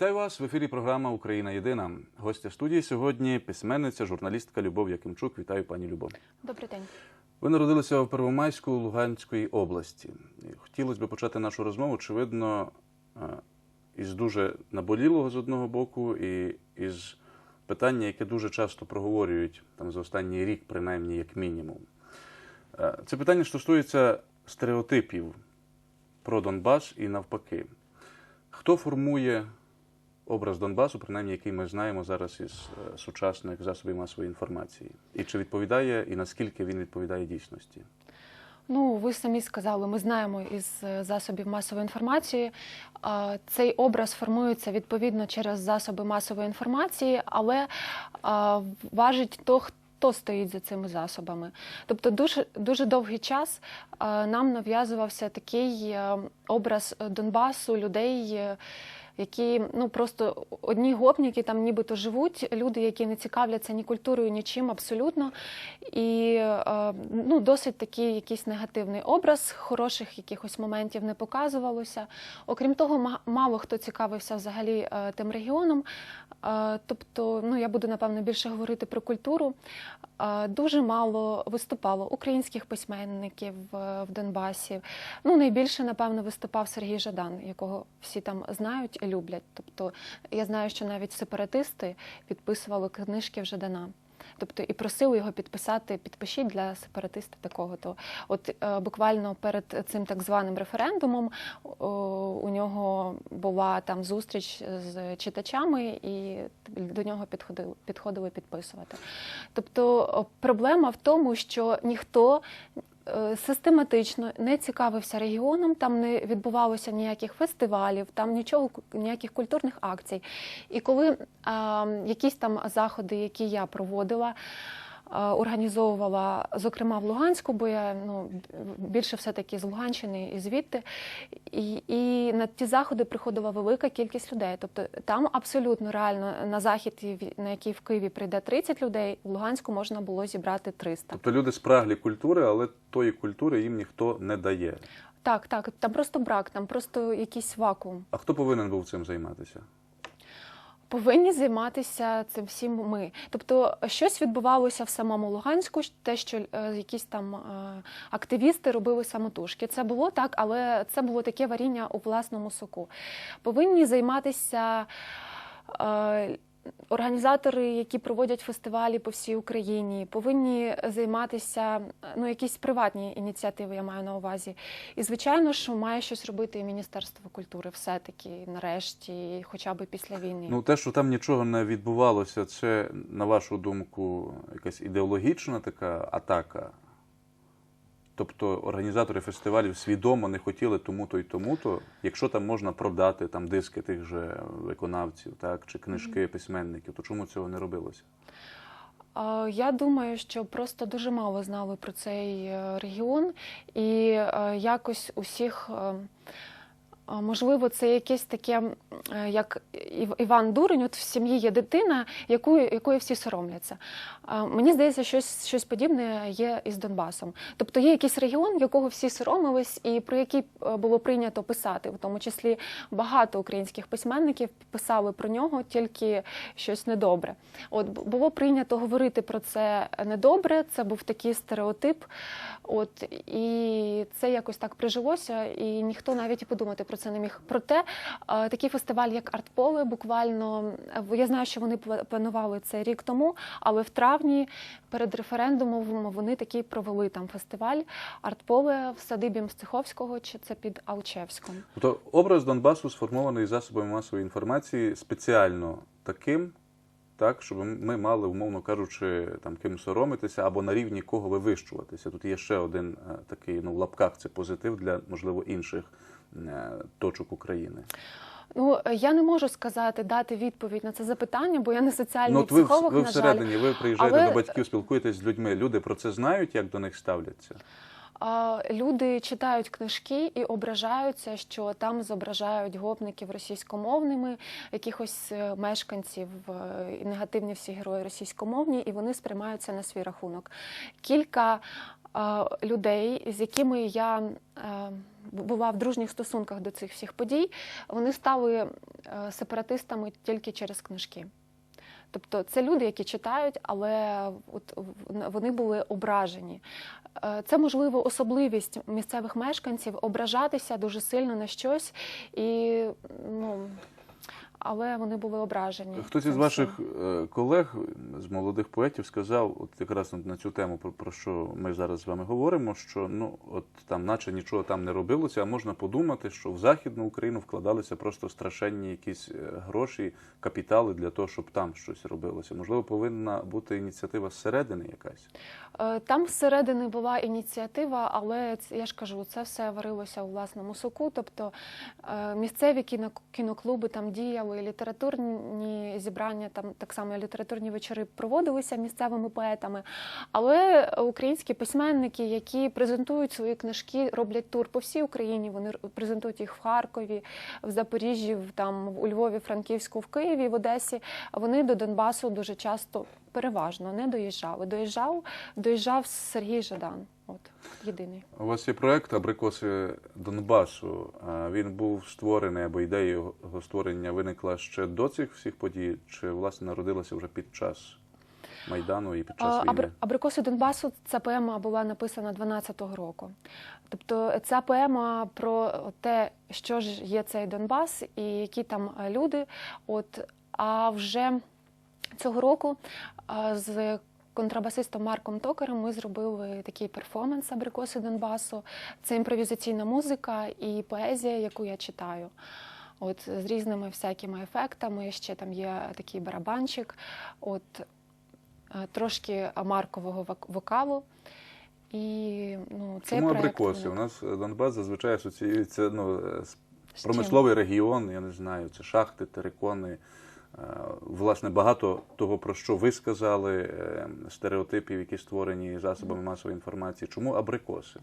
Вітаю вас в ефірі. Програма Україна Єдина. Гостя студії сьогодні письменниця, журналістка Любов Якимчук. Вітаю, пані Любов. Добрий день. Ви народилися в Первомайську Луганської області. Хотілося б почати нашу розмову, очевидно, е, із дуже наболілого з одного боку, і із питання, яке дуже часто проговорюють там за останній рік, принаймні як мінімум. Е, Це питання стосується стереотипів про Донбас і навпаки. Хто формує образ Донбасу, принаймні який ми знаємо зараз із е, сучасних засобів масової інформації? І чи відповідає, і наскільки він відповідає дійсності? Ну, ви самі сказали, ми знаємо із е, засобів масової інформації. Цей образ формується відповідно через засоби масової інформації, але важить то, хто стоїть за цими засобами. Тобто, дуже дуже довгий час нам нав'язувався такий е, образ Донбасу, людей. Які ну просто одні гопніки там нібито живуть, люди, які не цікавляться ні культурою, нічим абсолютно. І е, ну, досить такий якийсь негативний образ, хороших якихось моментів не показувалося. Окрім того, мало хто цікавився взагалі е, тим регіоном. Е, Тобто, ну я буду напевно більше говорити про культуру. Дуже мало виступало українських письменників в Донбасі. Ну, найбільше, напевно, виступав Сергій Жадан, якого всі там знають люблять. Тобто, я знаю, що навіть сепаратисти підписували книжки в Жадана. Тобто і просили його підписати, підпишіть для сепаратиста такого. То от е, буквально перед цим так званим референдумом о, у нього була там зустріч з читачами, і до нього підходили, підходили підписувати. Тобто проблема в тому, що ніхто систематично не цікавився регіоном, там не відбувалося ніяких фестивалів, там нічого, ніяких культурних акцій. І коли а, якісь там заходи, які я проводила, організовувала, зокрема в Луганську, бо я ну, більше все-таки з Луганщини і звідти. І, і на ті заходи приходила велика кількість людей. Тобто там абсолютно реально на захід, на який в Києві прийде 30 людей, в Луганську можна було зібрати 300. Тобто люди спраглі культури, але тої культури їм ніхто не дає. Так, так, там просто брак, там просто якийсь вакуум. А хто повинен був цим займатися? Повинні займатися цим всім ми. Тобто, щось відбувалося в самому Луганську, те, що е, якісь там е, активісти робили самотужки. Це було так, але це було таке варіння у власному соку. Повинні займатися. Організатори, які проводять фестивалі по всій Україні, повинні займатися ну якісь приватні ініціативи, я маю на увазі. І звичайно, що має щось робити і Міністерство культури, все таки нарешті, хоча б після війни. Ну, те, що там нічого не відбувалося, це, на вашу думку, якась ідеологічна така атака. Тобто організатори фестивалів свідомо не хотіли тому-то і тому-то, якщо там можна продати там диски тих же виконавців, так чи книжки письменників, то чому цього не робилося? Я думаю, що просто дуже мало знали про цей е, регіон, і е, якось усіх. Можливо, це якесь таке, е, як Іван Дурень, от в сім'ї є дитина, якою, якої всі соромляться. Мені здається, щось, щось подібне є із Донбасом. Тобто є якийсь регіон, якого всі соромились, і про який е, було прийнято писати, в тому числі багато українських письменників писали про нього тільки щось недобре. От було прийнято говорити про це недобре, це був такий стереотип. От і це якось так прижилося, і ніхто навіть і подумати про це не міг. Проте е, такий фестиваль, як Артполе, буквально е, я знаю, що вони планували це рік тому, але в травні перед референдумом вони такий провели там фестиваль Артполе в садибі Мстиховського, чи це під Алчевськом. Тобто образ Донбасу сформований засобами масової інформації спеціально таким, так, щоб ми мали, умовно кажучи, там ким соромитися або на рівні кого вивищуватися. Тут є ще один е, такий, ну в лапках це позитив для, можливо, інших точок України. Ну е, я не можу сказати дати відповідь на це запитання, бо я не соціальний Ну, от ви, психолог. ви на жаль. всередині, ви приїжджаєте Але- до батьків, спілкуєтесь з людьми. Люди про це знають, як до них ставляться. люди читають книжки і ображаються, що там зображають гопників російськомовними, якихось е, мешканців, е, негативні всі герої російськомовні, і вони сприймаються на свій рахунок. Кілька людей, з якими я е, була в дружніх стосунках до цих всіх подій, вони стали е, сепаратистами тільки через книжки. Тобто це люди, які читають, але от вони були ображені. Е, Це можливо особливість місцевих мешканців ображатися дуже сильно на щось, і ну але вони були ображені. Хтось із ваших е, колег з молодих поетів сказав, от якраз на цю тему, про, що ми зараз з вами говоримо, що ну от там, наче нічого там не робилося, а можна подумати, що в Західну Україну вкладалися просто страшенні якісь е, гроші, капітали для того, щоб там щось робилося. Можливо, повинна бути ініціатива зсередини якась. Е, Там зсередини була ініціатива, але я ж кажу, це все варилося у власному соку. Тобто місцеві кіно- кіноклуби там діяли, літературні зібрання, там так само літературні вечори проводилися місцевими поетами. Але українські письменники, які презентують свої книжки, роблять тур по всій Україні. Вони презентують їх в Харкові, в Запоріжжі, в- там у Львові, Франківську, в Києві, в Одесі. Вони до Донбасу дуже часто переважно не доїжджали. Доїжджав, доїжджав Сергій Жадан. От єдиний. У вас є проект Абрикоси Донбасу. Він був створений або ідея його створення виникла ще до цих всіх подій, чи власне народилася вже під час майдану і під час війни? Абр- Абрикоси Донбасу ця поема була написана 12-го року. Тобто ця поема про те, що ж є цей Донбас і які там люди. От, а вже цього року з контрабасистом Марком Токарем ми зробили такий перформанс Абрикоси Донбасу. Це імпровізаційна музика і поезія, яку я читаю. От з різними всякими ефектами. Ще там є такий барабанчик. От е, трошки маркового вокалу. І ну, цей Чому абрикоси? У нас е, Донбас зазвичай асоціюється ну, е, З промисловий регіон, я не знаю, це шахти, терикони. Е, Власне, багато того, про що ви сказали, е, стереотипів, які створені засобами масової інформації. Чому абрикоси?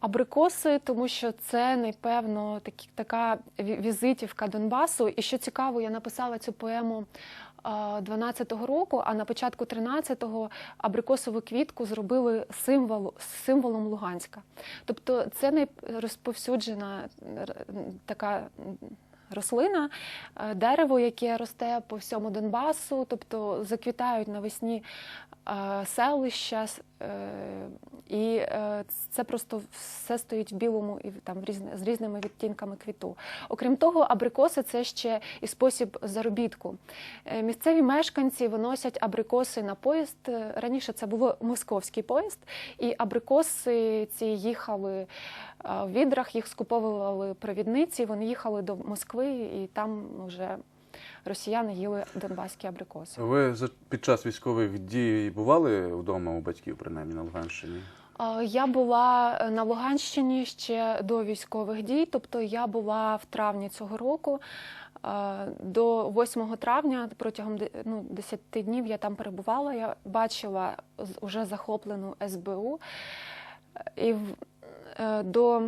Абрикоси, тому що це напевно такі, така візитівка Донбасу. І що цікаво, я написала цю поему а, 12-го року, а на початку 13-го абрикосову квітку зробили символ, символом Луганська. Тобто це найрозповсюджена р- така. Рослина, е, дерево, яке росте по всьому Донбасу, тобто заквітають навесні е, селища, е, і це просто все стоїть в білому і там з різними відтінками квіту. Окрім того, абрикоси це ще і спосіб заробітку. Місцеві мешканці виносять абрикоси на поїзд. Раніше це було московський поїзд, і абрикоси ці їхали в відрах, їх скуповували провідниці. Вони їхали до Москви, і там вже росіяни їли донбаські абрикоси. Ви під час військових дій бували вдома у батьків, принаймні на Луганщині? Я була е, на Луганщині ще до військових дій, тобто я була в травні цього року. До 8 травня протягом ну, 10 днів я там перебувала. Я бачила уже захоплену СБУ. І до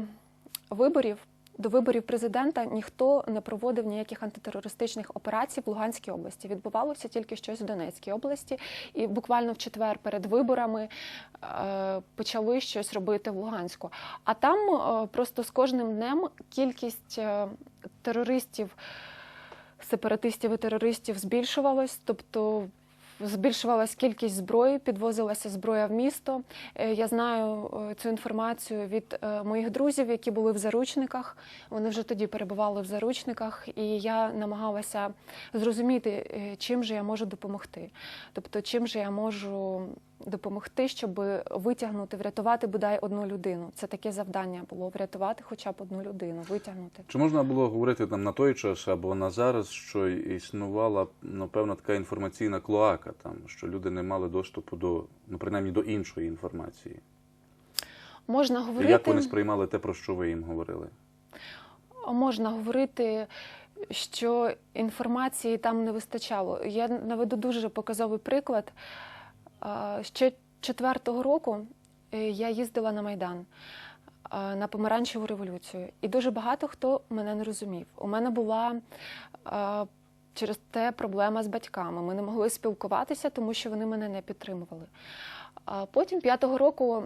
виборів. До виборів президента ніхто не проводив ніяких антитерористичних операцій в Луганській області. Відбувалося тільки щось в Донецькій області, і буквально в четвер перед виборами е, почали щось робити в Луганську. А там е, просто з кожним днем кількість е, терористів, сепаратистів і терористів збільшувалась, тобто. Збільшувалась кількість зброї, підвозилася зброя в місто. Е, Я знаю е, цю інформацію від е, моїх друзів, які були в заручниках. Вони вже тоді перебували в заручниках, і я намагалася зрозуміти, чим же я можу допомогти. Тобто, чим же я можу допомогти, щоб витягнути, врятувати бодай одну людину. Це таке завдання було врятувати хоча б одну людину, витягнути. Чи можна було говорити там на той час або на зараз, що існувала ну, певна така інформаційна клоака, там що люди не мали доступу до ну принаймні до іншої інформації? Можна говорити. як вони сприймали те, про що ви їм говорили? можна говорити, що інформації там не вистачало. Я наведу дуже показовий приклад. Ще четвертого року е, я їздила на Майдан на помаранчеву революцію, і дуже багато хто мене не розумів. У мене була через те проблема з батьками. Ми не могли спілкуватися, тому що вони мене не підтримували. Потім п'ятого року,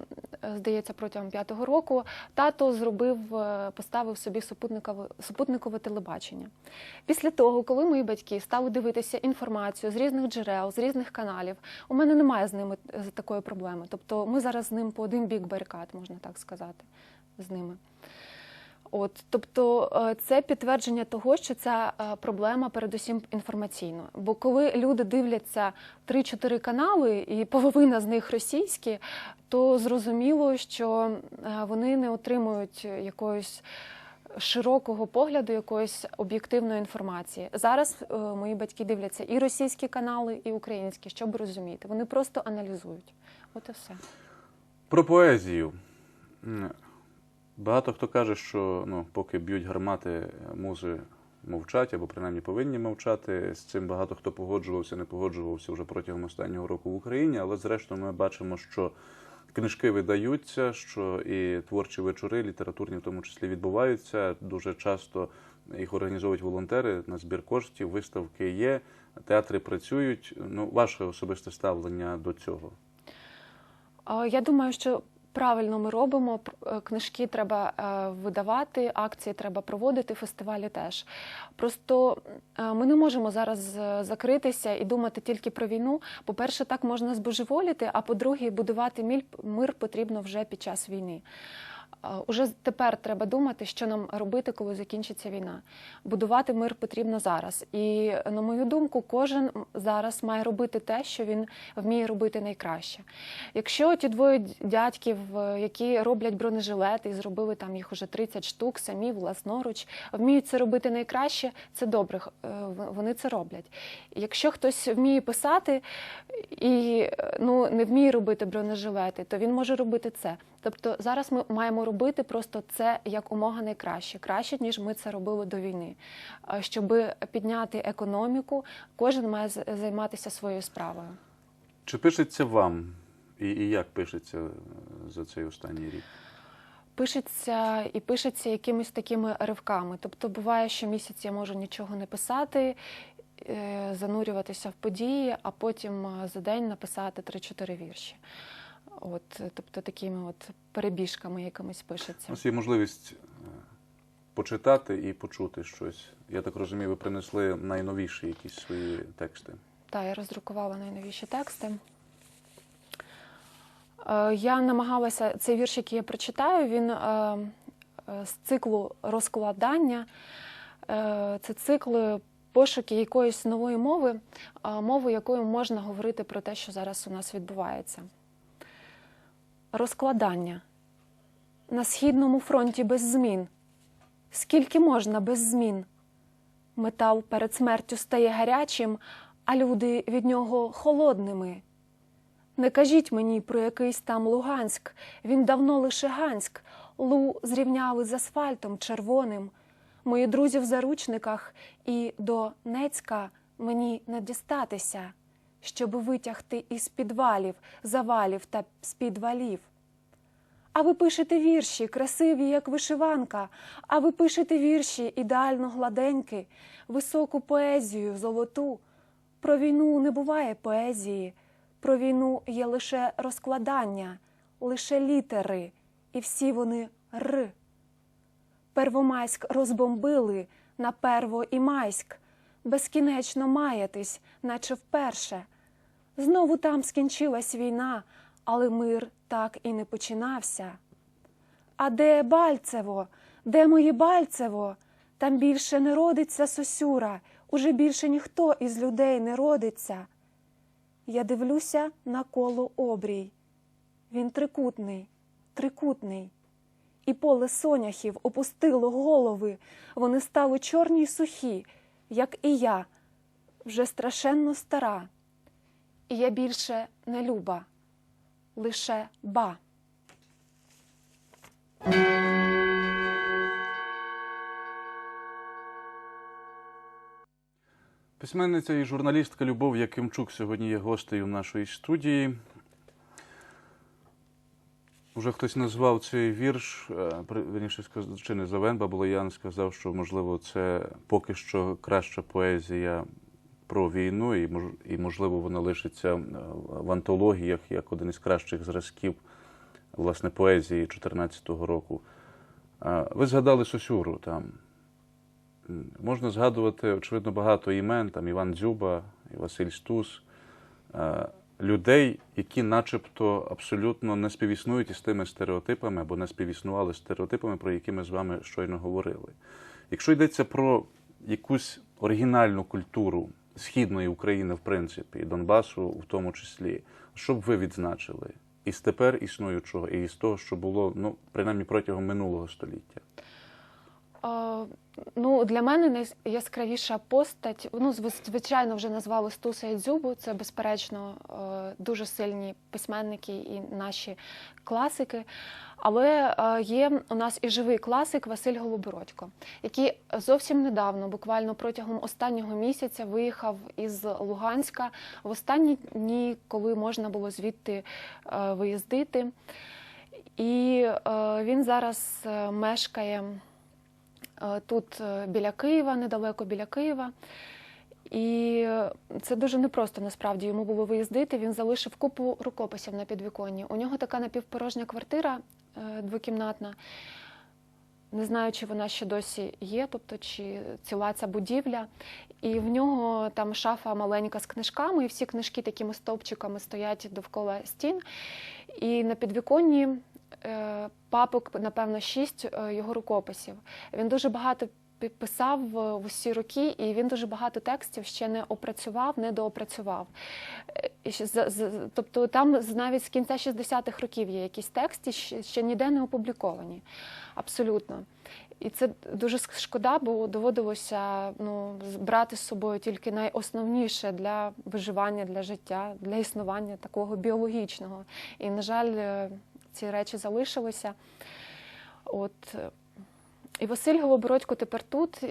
здається, протягом п'ятого року тато зробив, е, поставив собі супутникове, супутникове телебачення. Після того, коли мої батьки стали дивитися інформацію з різних джерел, з різних каналів, у мене немає з ними е, такої проблеми. Тобто ми зараз з ним по один бік барикад, можна так сказати, з ними. От, тобто, е, це підтвердження того, що ця е, проблема передусім інформаційна. Бо коли люди дивляться 3-4 канали, і половина з них російські, то зрозуміло, що е, вони не отримують якоїсь широкого погляду, якоїсь об'єктивної інформації. Зараз мої батьки дивляться і російські канали, і українські, щоб розуміти. Вони просто аналізують. От і все. Про поезію. Багато хто каже, що ну, поки б'ють гармати, музи мовчать або принаймні повинні мовчати. З цим багато хто погоджувався, не погоджувався вже протягом останнього року в Україні. Але зрештою ми бачимо, що книжки видаються, що і творчі вечори, літературні в тому числі відбуваються. Дуже часто їх організовують волонтери на збір коштів, виставки є, театри працюють. Ну, ваше особисте ставлення до цього. Я думаю, що правильно ми робимо. Е, Книжки треба е, видавати, акції треба проводити, фестивалі теж. Просто е, ми не можемо зараз закритися і думати тільки про війну. По-перше, так можна збожеволіти, а по-друге, будувати мир потрібно вже під час війни. Уже тепер треба думати, що нам робити, коли закінчиться війна. Будувати мир потрібно зараз. І, на мою думку, кожен зараз має робити те, що він вміє робити найкраще. Якщо ті двоє дядьків, е, які роблять бронежилети і зробили там їх уже 30 штук, самі власноруч, вміють це робити найкраще, це добре. е, Вони це роблять. Якщо хтось вміє писати і е, ну, не вміє робити бронежилети, то він може робити це. Тобто зараз ми маємо робити просто це як умога найкраще, краще ніж ми це робили до війни. Щоб підняти економіку, кожен має займатися своєю справою. Чи пишеться вам і, і як пишеться е, за цей останній рік? Пишеться і пишеться якимись такими ривками. Тобто буває, що місяць я можу нічого не писати, е, занурюватися в події, а потім е, за день написати 3-4 вірші. От, тобто такими от перебіжками якимись У пишеться. нас є можливість е, почитати і почути щось. Я так розумію, ви принесли найновіші якісь свої тексти. Так, я роздрукувала найновіші тексти. Е, Я намагалася цей вірш, який я прочитаю, він е, з циклу розкладання. Це цикл пошуки якоїсь нової мови, мови, якою можна говорити про те, що зараз у нас відбувається. Розкладання. На східному фронті без змін. Скільки можна без змін? Метал перед смертю стає гарячим, а люди від нього холодними. Не кажіть мені про якийсь там Луганськ, він давно лише Ганськ, лу зрівняли з асфальтом червоним. Мої друзі в заручниках, і до Нецька мені не дістатися, щоб витягти із підвалів, завалів та з підвалів. А ви пишете вірші, красиві, як вишиванка, а ви пишете вірші ідеально гладенькі, високу поезію, золоту. Про війну не буває поезії, про війну є лише розкладання, лише літери, і всі вони р. Первомайськ розбомбили на перво і майськ, безкінечно маятись, наче вперше. Знову там скінчилась війна, але мир так і не починався. А де Бальцево? Де моє Бальцево? Там більше не родиться сосюра, уже більше ніхто із людей не родиться. Я дивлюся на коло обрій. Він трикутний, трикутний. І поле соняхів опустило голови, вони стали чорні й сухі, як і я, вже страшенно стара. І я більше не люба, лише ба. Письменниця і журналістка Любов Якимчук сьогодні є гостею нашої студії. Вже хтось назвав цей вірш, е, сказ- чи не Завенба, Балоян сказав, що можливо це поки що краща поезія про війну, і можливо вона лишиться е, в антологіях як один із кращих зразків власне поезії 2014 року. Ви згадали Сосюру там. Можна згадувати, очевидно, багато імен, там Іван Дзюба, і Василь Стус, людей, які начебто абсолютно не співіснують із тими стереотипами або не співіснували стереотипами, про які ми з вами щойно говорили. Якщо йдеться про якусь оригінальну культуру Східної України, в принципі, і Донбасу в тому числі, що б ви відзначили із тепер існуючого, і з того, що було ну, принаймні протягом минулого століття? Ну, для мене найяскравіша постать, ну, звичайно, вже назвали Стуса і Дзюбу. Це, безперечно, е, дуже сильні письменники і наші класики. Але е, є у нас і живий класик Василь Голобородько, який зовсім недавно, буквально протягом останнього місяця, виїхав із Луганська в останні дні, коли можна було звідти е, виїздити. І він зараз мешкає тут е, біля Києва, недалеко біля Києва. І е, це дуже непросто насправді йому було виїздити. Він залишив купу рукописів на підвіконні. У нього така напівпорожня квартира е, двокімнатна. Не знаю, чи вона ще досі є, тобто чи ціла ця будівля. І в нього там шафа маленька з книжками, і всі книжки такими стовпчиками стоять довкола стін. І на підвіконні е, папок, напевно, шість е, його рукописів. Він дуже багато писав е, в усі роки, і він дуже багато текстів ще не опрацював, не доопрацював. Е, Тобто там навіть з кінця 60-х років є якісь тексти, ще- ніде не опубліковані. Абсолютно. І це дуже шкода, бо доводилося ну, брати з собою тільки найосновніше для виживання, для життя, для існування такого біологічного. І, на жаль, е, ці речі залишилися. От. е, І Василь Голобородько тепер тут,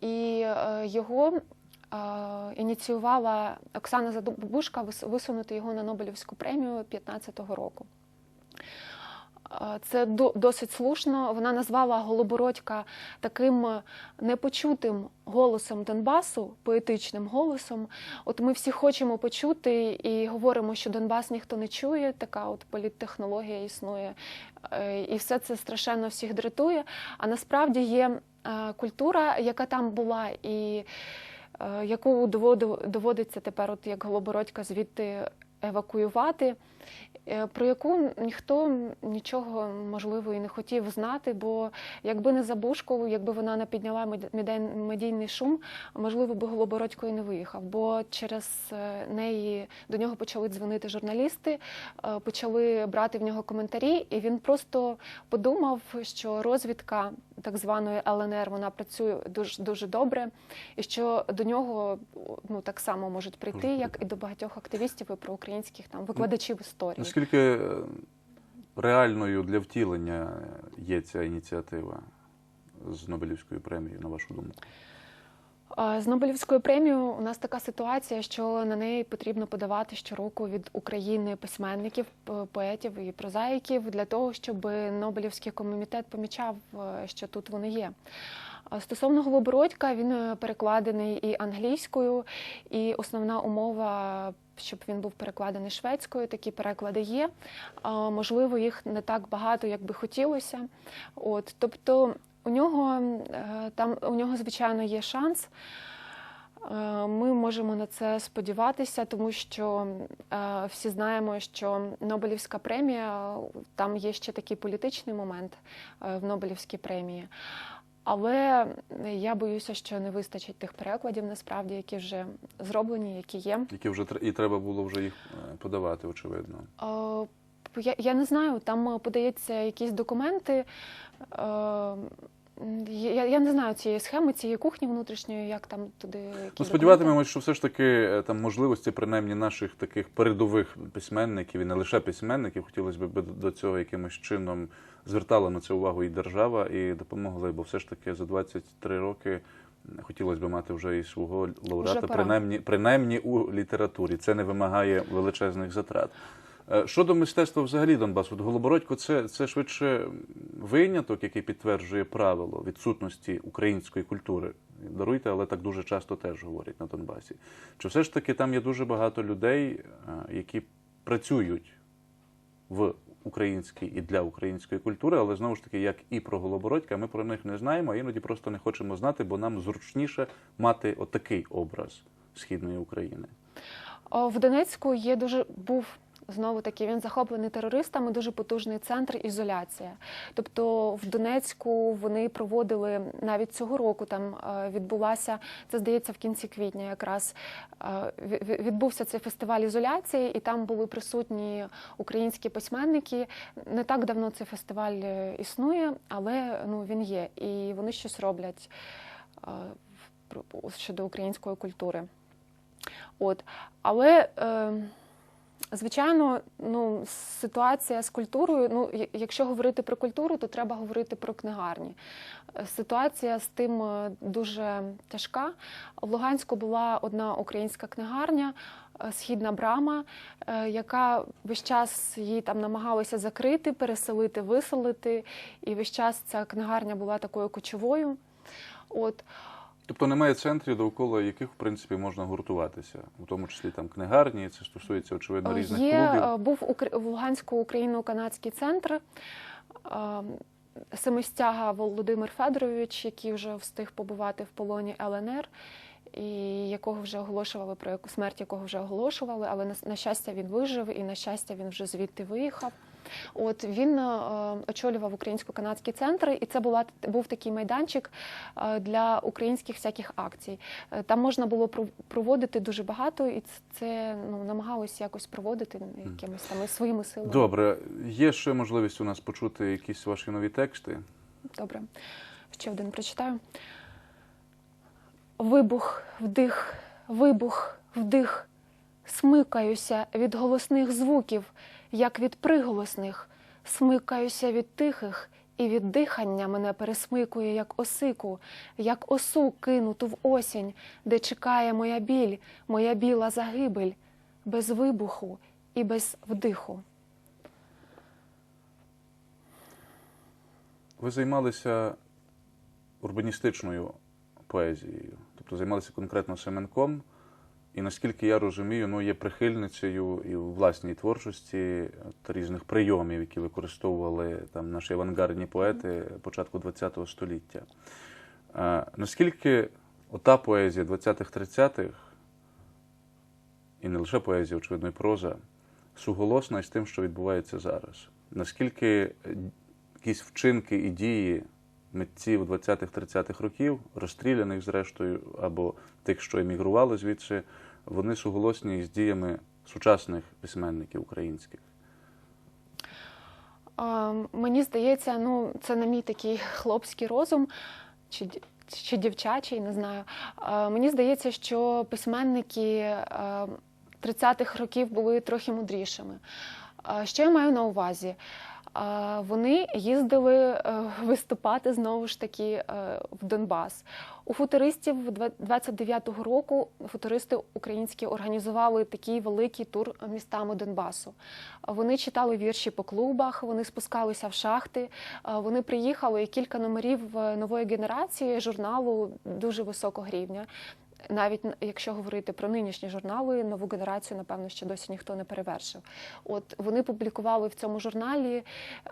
і е, його е, ініціювала Оксана Задобушка висунути його на Нобелівську премію 2015 року. Це до- досить слушно. Вона назвала Голобородька таким е, непочутим голосом Донбасу, поетичним голосом. От ми всі хочемо почути і говоримо, що Донбас ніхто не чує, така от політтехнологія існує. Е, І все це страшенно всіх дратує. А насправді є е, культура, яка там була, і яку доводи- доводиться тепер, от як Голобородька, звідти евакуювати, про яку ніхто нічого можливо і не хотів знати, бо якби не Забушко, якби вона не підняла мед- медійний шум, можливо, би Голобородько і не виїхав. Бо через е, неї до нього почали дзвонити журналісти, е, почали брати в нього коментарі, і він просто подумав, що розвідка так званої ЛНР вона працює дуже дуже добре, і що до нього ну так само можуть прийти, як і до багатьох активістів і проукраїнських там викладачів історії. Наскільки е, реальною для втілення є ця ініціатива з Нобелівською премією, на вашу думку? З Нобелівською премією у нас така ситуація, що на неї потрібно подавати щороку від України письменників, поетів і прозаїків для того, щоб Нобелівський комітет помічав, е, що тут вони є. Стосовно Голобородька, він е, перекладений і англійською, і основна умова. Щоб він був перекладений шведською, такі переклади є. Можливо, їх не так багато, як би хотілося. От, тобто у нього е, там у нього, звичайно, є шанс. Е, Ми можемо на це сподіватися, тому що е, всі знаємо, що Нобелівська премія там є ще такий політичний момент в Нобелівській премії. Але я боюся, що не вистачить тих перекладів, насправді, які вже зроблені, які є. Які вже і треба було вже їх е, подавати, очевидно. О, Я, я не знаю, там е, подається якісь документи. Е, Я, я не знаю цієї схеми, цієї кухні внутрішньої, як там туди. Ну, сподіватимемось, що все ж таки е, там можливості, принаймні наших таких передових письменників і не лише письменників, хотілося б до цього якимось чином звертала на це увагу і держава, і допомогли, бо все ж таки за 23 роки хотілося б мати вже і свого лауреата, принаймні, принаймні у літературі. Це не вимагає величезних затрат. Е, Щодо мистецтва взагалі Донбасу, от Голобородько це, це швидше виняток, який підтверджує правило відсутності української культури. Даруйте, але так дуже часто теж говорять на Донбасі. Чи все ж таки там є дуже багато людей, е, які працюють в українській і для української культури, але знову ж таки, як і про Голобородька, ми про них не знаємо, а іноді просто не хочемо знати, бо нам зручніше мати отакий образ східної України. В Донецьку є дуже був знову таки він захоплений терористами. Дуже потужний центр ізоляція. Тобто в Донецьку вони проводили навіть цього року. Там е, відбулася це здається в кінці квітня. Якраз е, ві- ві- відбувся цей фестиваль ізоляції, і там були присутні українські письменники. Не так давно цей фестиваль е, існує, але ну він є, і вони щось роблять щодо української культури. От. Але, звичайно, ну, ситуація з культурою, ну, якщо говорити про культуру, то треба говорити про книгарні. Е, Ситуація з тим е, дуже тяжка. В Луганську була одна українська книгарня, е, Східна брама, яка весь час її там намагалися закрити, переселити, виселити. І весь час ця книгарня була такою кочовою. От. Тобто немає центрів, довкола яких в принципі можна гуртуватися, у тому числі там книгарні, це стосується очевидно різних Є, клубів. е, був в Луганську україно-канадський центр. е, Семистяга Володимир Федорович, який вже встиг побувати в полоні ЛНР, і якого вже оголошували про яку смерть, якого вже оголошували, але на, на щастя він вижив, і на щастя він вже звідти виїхав. От він е, очолював українсько-канадський центр, і це була був такий майданчик е, для українських всяких акцій. Е, Там можна було проводити дуже багато, і це, ну, намагалися якось проводити якимись там своїми силами. Добре, є ще можливість у нас почути якісь ваші нові тексти. Добре. Ще один прочитаю. Вибух, вдих, вибух, вдих. Смикаюся від голосних звуків, як від приголосних. Смикаюся від тихих, і від дихання мене пересмикує, як осику, як осу кинуту в осінь, де чекає моя біль, моя біла загибель, без вибуху і без вдиху. Ви займалися урбаністичною поезією, тобто займалися конкретно Семенком. І наскільки я розумію, ну є прихильницею і у власній творчості от, різних прийомів, які використовували там наші авангардні поети початку ХХ століття. А, наскільки ота поезія 20-30-х, і не лише поезія, очевидно, і проза, суголосна із тим, що відбувається зараз? Наскільки якісь вчинки і дії митців 20-30-х років, розстріляних зрештою, або тих, що емігрували звідси, вони суголосні із діями сучасних письменників українських. Мені здається, ну це на мій такий хлопський розум чи, чи дівчачий, не знаю. Мені здається, що письменники 30-х років були трохи мудрішими. Що я маю на увазі? Вони їздили е, виступати знову ж таки е, в Донбас. У футуристів 29-го року футуристи українські організували такий великий тур містами Донбасу. Вони читали вірші по клубах, вони спускалися в шахти. Вони приїхали і кілька номерів е, нової генерації журналу дуже високого рівня. Навіть якщо говорити про нинішні журнали, нову генерацію, напевно, ще досі ніхто не перевершив. От вони публікували в цьому журналі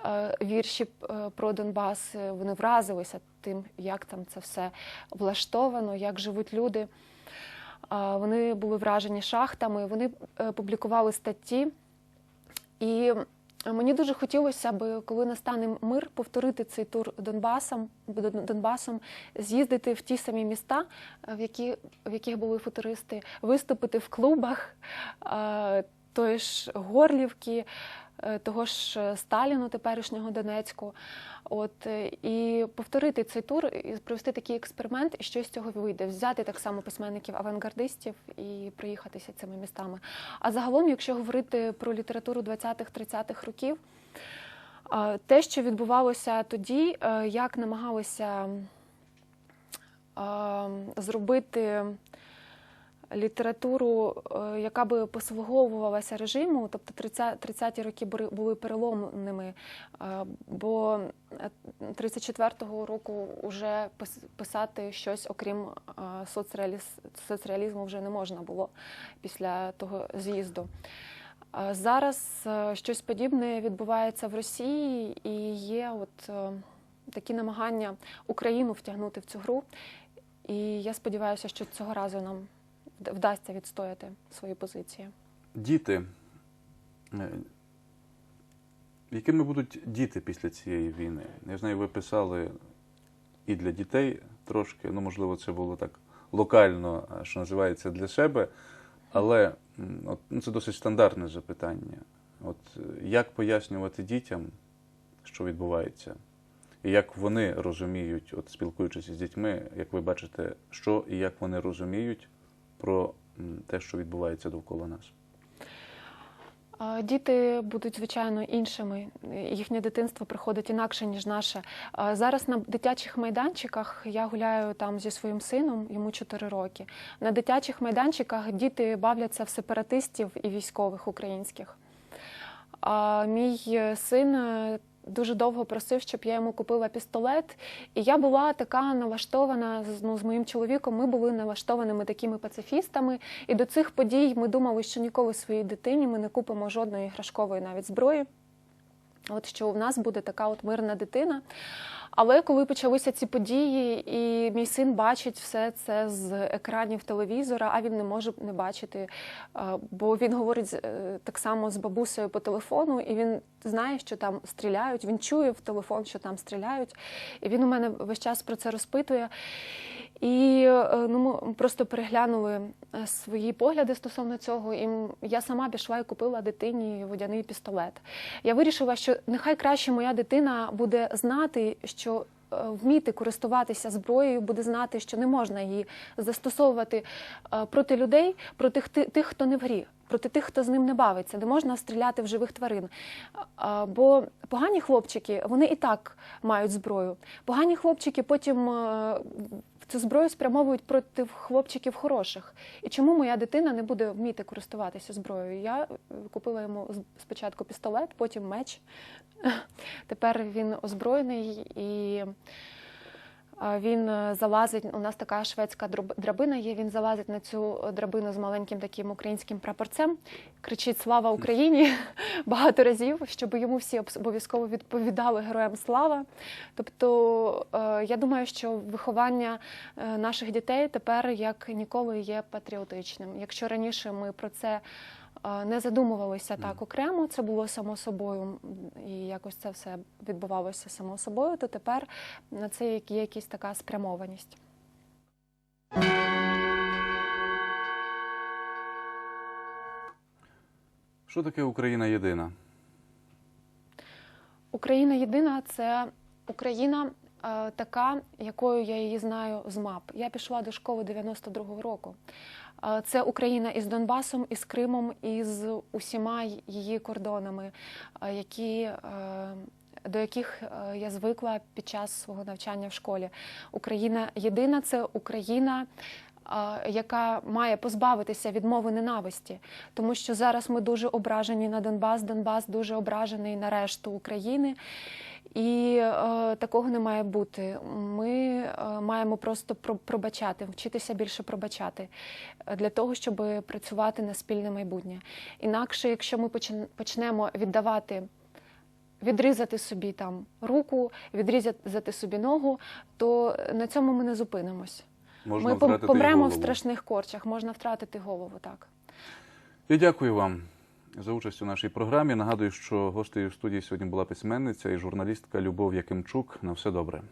е, вірші е, про Донбас. Е, Вони вразилися тим, як там це все влаштовано, як живуть люди. Вони були вражені шахтами, вони публікували статті. І мені дуже хотілося б, коли настане мир, повторити цей тур Донбасом, Донбасом, з'їздити в ті самі міста, е, в, які, в яких були футуристи, виступити в клубах е, тої ж Горлівки, е, того ж е, Сталіну, теперішнього Донецьку. От е, і повторити цей тур, і провести такий експеримент, і щось з цього вийде. Взяти так само письменників-авангардистів і проїхатися цими містами. А загалом, якщо говорити про літературу 20-30-х років, е, те, що відбувалося тоді, е, як намагалися е, зробити літературу, е, яка би послуговувалася режиму, тобто 30 30-ті роки були- переломними, е, бо е, 34-го року вже пис- писати щось, окрім е, соцреалізму, вже не можна було після того з'їзду. Е, Зараз е, щось подібне відбувається в Росії, і є от е, такі намагання Україну втягнути в цю гру. І я сподіваюся, що цього разу нам вдасться відстояти свої позиції. Діти. Е, Якими будуть діти після цієї війни? Я знаю, ви писали і для дітей трошки, ну, можливо, це було так локально, що називається, для себе. Але от, ну, це досить стандартне запитання. От е, як пояснювати дітям, що відбувається? І як вони розуміють, от спілкуючись з дітьми, як ви бачите, що і як вони розуміють про те, що відбувається довкола нас? Діти будуть звичайно іншими. Їхнє дитинство приходить інакше ніж наше. Зараз на дитячих майданчиках я гуляю там зі своїм сином, йому 4 роки. На дитячих майданчиках діти бавляться в сепаратистів і військових українських. Мій син е, дуже довго просив, щоб я йому купила пістолет. І я була така налаштована ну, з моїм чоловіком. Ми були налаштованими такими пацифістами. І до цих подій ми думали, що ніколи своїй дитині ми не купимо жодної іграшкової навіть зброї. От що у нас буде така от мирна дитина. Але коли почалися ці події, і мій син бачить все це з екранів телевізора, а він не може не бачити, е, бо він говорить е, так само з бабусею по телефону, і він знає, що там стріляють. Він чує в телефон, що там стріляють. І він у мене весь час про це розпитує. І е, ну, ми просто переглянули е, свої погляди стосовно цього. І я сама пішла і купила дитині водяний пістолет. Я вирішила, що нехай краще моя дитина буде знати, що е, вміти користуватися зброєю, буде знати, що не можна її застосовувати проти людей, проти тих, хто не в грі. Проти тих, хто з ним не бавиться, не можна стріляти в живих тварин. Бо погані хлопчики, вони і так мають зброю. Погані хлопчики потім цю зброю спрямовують проти хлопчиків хороших. І чому моя дитина не буде вміти користуватися зброєю? Я е, купила йому спочатку пістолет, потім меч. Тепер він озброєний і він е, залазить. У нас така шведська драбина є. Він залазить на цю драбину з маленьким таким українським прапорцем, кричить Слава Україні багато разів, щоб йому всі обов'язково відповідали героям слава. Тобто е, я думаю, що виховання е, наших дітей тепер як ніколи є патріотичним. Якщо раніше ми про це е, не задумувалися так окремо, це було само собою, і якось це все відбувалося само собою, то тепер на це є якась така спрямованість. Що таке Україна єдина? Україна єдина це Україна така, якою я її знаю з мап. Я пішла до школи 92-го року. Е, Це Україна із Донбасом, із Кримом, із усіма її кордонами, е, які, е, до яких е, я звикла під час свого навчання в школі. Україна єдина це Україна. е, Яка має позбавитися від мови ненависті, тому що зараз ми дуже ображені на Донбас. Донбас дуже ображений на решту України, і е, такого не має бути. Ми е, маємо просто про- пробачати, вчитися більше пробачати е, для того, щоб працювати на спільне майбутнє. Інакше, якщо ми почнемо віддавати. Відрізати собі там руку, відрізати собі ногу, то на цьому ми не зупинимось. Можна ми помремо в страшних корчах, можна втратити голову, так. Я дякую вам за участь у нашій програмі. Нагадую, що гостею студії сьогодні була письменниця і журналістка Любов Якимчук. На все добре.